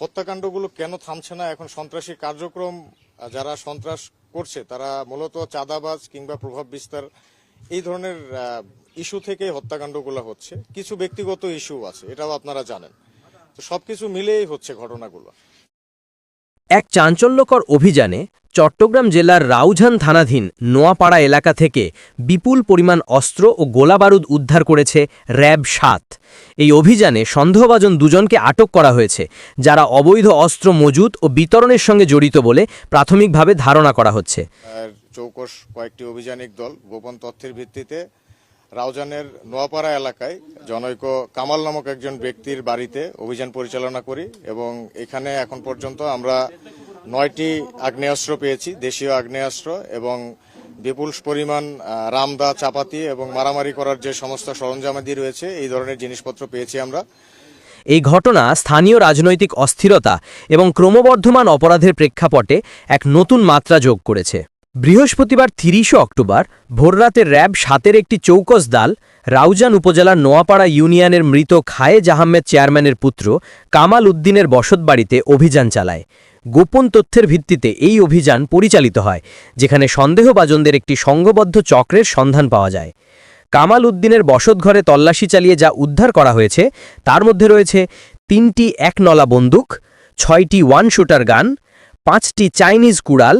হত্যাকাণ্ডগুলো কেন থামছে না? এখন সন্ত্রাসী কার্যক্রম যারা সন্ত্রাস করছে, তারা মূলত চাঁদাবাজ কিংবা প্রভাব বিস্তার এই ধরনের ইস্যু থেকে হত্যাকাণ্ডগুলো হচ্ছে। কিছু ব্যক্তিগত ইস্যু আছে, এটাও আপনারা জানেন। তো সবকিছু মিলেই হচ্ছে ঘটনাগুলো। এক চাঞ্চল্যকর অভিযানে চট্টগ্রাম জেলার রাউঝান থানাধীন নোয়াপাড়া এলাকা থেকে বিপুল পরিমাণ অস্ত্র ও গোলাবারুদ উদ্ধার করেছে র্যাব সাত। এই অভিযানে সন্দেহভাজন দুজনকে আটক করা হয়েছে, যারা অবৈধ অস্ত্র মজুত ও বিতরণের সঙ্গে জড়িত বলে প্রাথমিকভাবে ধারণা করা হচ্ছে। চৌকস কয়েকটি অভিযানিক দল গোপন তথ্যের ভিত্তিতে রাউজানের নোয়াপাড়া এলাকায় জনৈক কামাল নামক একজন ব্যক্তির বাড়িতে অভিযান পরিচালনা করি এবং এখানে এখন পর্যন্ত আমরা নয়টি আগ্নেয়াস্ত্র পেয়েছি, দেশীয় আগ্নেয়াস্ত্র এবং বিপুল পরিমাণ রামদা, চাপাতি এবং মারামারি করার যে সমস্ত সরঞ্জামাদি রয়েছে, এই ধরনের জিনিসপত্র পেয়েছি আমরা। এই ঘটনা স্থানীয় রাজনৈতিক অস্থিরতা এবং ক্রমবর্ধমান অপরাধের প্রেক্ষাপটে এক নতুন মাত্রা যোগ করেছে। বৃহস্পতিবার তিরিশে অক্টোবর, ভোররাতে র্যাব সাতের একটি চৌকস দাল, রাউজান উপজেলার নোয়াপাড়া ইউনিয়নের মৃত খায়েজ আহমেদ চেয়ারম্যানের পুত্র কামাল উদ্দিনের বসতবাড়িতে অভিযান চালায়। গোপন তথ্যের ভিত্তিতে এই অভিযান পরিচালিত হয়, যেখানে সন্দেহভাজনদের একটি সংঘবদ্ধ চক্রের সন্ধান পাওয়া যায়। কামাল উদ্দিনের বসতঘরে তল্লাশি চালিয়ে যা উদ্ধার করা হয়েছে, তার মধ্যে রয়েছে তিনটি একনলা বন্দুক, ছয়টি ওয়ান শুটার গান, পাঁচটি চাইনিজ কুড়াল,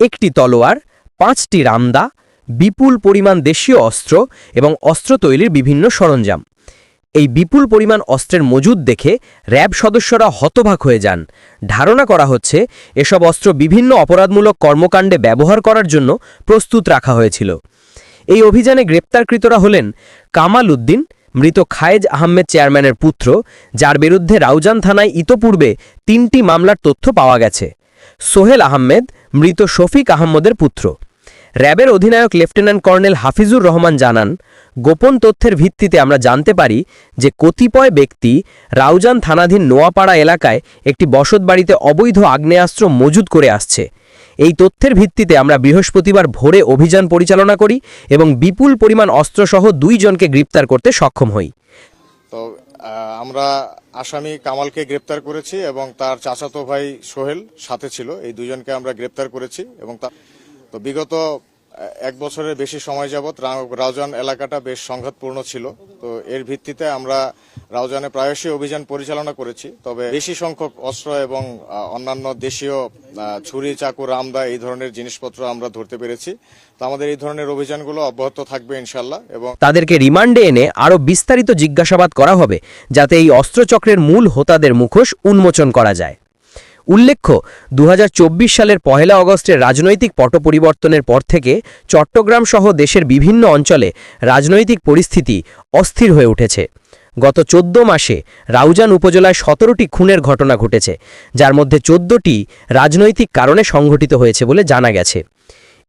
একটি তলোয়ার, পাঁচটি রামদা, বিপুল পরিমাণ দেশীয় অস্ত্র এবং অস্ত্র তৈরির বিভিন্ন সরঞ্জাম। এই বিপুল পরিমাণ অস্ত্রের মজুদ দেখে র্যাব সদস্যরা হতবাক হয়ে যান। ধারণা করা হচ্ছে, এসব অস্ত্র বিভিন্ন অপরাধমূলক কর্মকাণ্ডে ব্যবহার করার জন্য প্রস্তুত রাখা হয়েছিল। এই অভিযানে গ্রেপ্তারকৃতরা হলেন কামাল উদ্দিন, মৃত খায়েজ আহমেদ চেয়ারম্যানের পুত্র, যার বিরুদ্ধে রাউজান থানায় ইতপূর্বে তিনটি মামলার তথ্য পাওয়া গেছে। সোহেল আহমেদ, মৃত শফিক আহমদের পুত্র। র্যাবের অধিনায়ক লেফটেন্যান্ট কর্নেল হাফিজুর রহমান জানান গোপন তথ্যের ভিত্তিতে আমরা জানতে পারি যে কতিপয় ব্যক্তি রাউজান থানাধীন নোয়াপাড়া এলাকায় একটি বসতবাড়িতে অবৈধ আগ্নেয়াস্ত্র মজুদ করে আসছে। এই তথ্যের ভিত্তিতে আমরা বৃহস্পতিবার ভোরে অভিযান পরিচালনা করি এবং বিপুল পরিমাণ অস্ত্রসহ দুইজনকে গ্রেপ্তার করতে সক্ষম হই। তো আমরা আসামি কামালকে গ্রেপ্তার করেছি এবং তার চাচাতো ভাই সোহেল সাথে ছিল। এই দুজনকে আমরা গ্রেপ্তার করেছি এবং তা বিগত এক বছরের বেশি সময় যাবৎ রা- রাউজান এলাকাটা বেশ সংঘাতপূর্ণ ছিল। তো এর ভিত্তিতে আমরা রাউজানে প্রায়শই অভিযান পরিচালনা করেছি। তবে বেশি সংখ্যক অস্ত্র এবং অন্যান্য দেশীয় ছুরি, চাকু, রামদা এই ধরনের জিনিসপত্র আমরা ধরতে পেরেছি। তো আমাদের এই ধরনের অভিযানগুলো অব্যাহত থাকবে ইনশাল্লাহ এবং তাদেরকে রিমান্ডে এনে আরও বিস্তারিত জিজ্ঞাসাবাদ করা হবে, যাতে এই অস্ত্রচক্রের মূল হোতাদের মুখোশ উন্মোচন করা যায়। উল্লেখ্য দু হাজার চব্বিশ সালের পহেলা অগস্টের রাজনৈতিক পট পরিবর্তনের পর থেকে চট্টগ্রাম সহ দেশের বিভিন্ন অঞ্চলে রাজনৈতিক পরিস্থিতি অস্থির হয়ে উঠেছে। গত চোদ্দ মাসে রাউজান উপজেলায় সতেরোটি খুনের ঘটনা ঘটেছে, যার মধ্যে চোদ্দটি রাজনৈতিক কারণে সংঘটিত হয়েছে বলে জানা গেছে।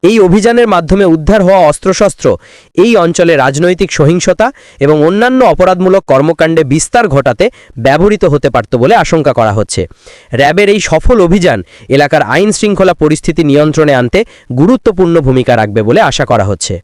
এই অভিযানের মাধ্যমে উদ্ধার হওয়া অস্ত্রশস্ত্র, এই অঞ্চলে রাজনৈতিক সহিংসতা এবং অন্যান্য অপরাধমূলক কর্মকাণ্ডে বিস্তার ঘটাতে ব্যবহৃত হতে পারত বলে আশঙ্কা করা হচ্ছে। র্যাবের এই সফল অভিযান এলাকার আইন শৃঙ্খলা পরিস্থিতি নিয়ন্ত্রণে আনতে গুরুত্বপূর্ণ ভূমিকা রাখবে বলে আশা করা হচ্ছে।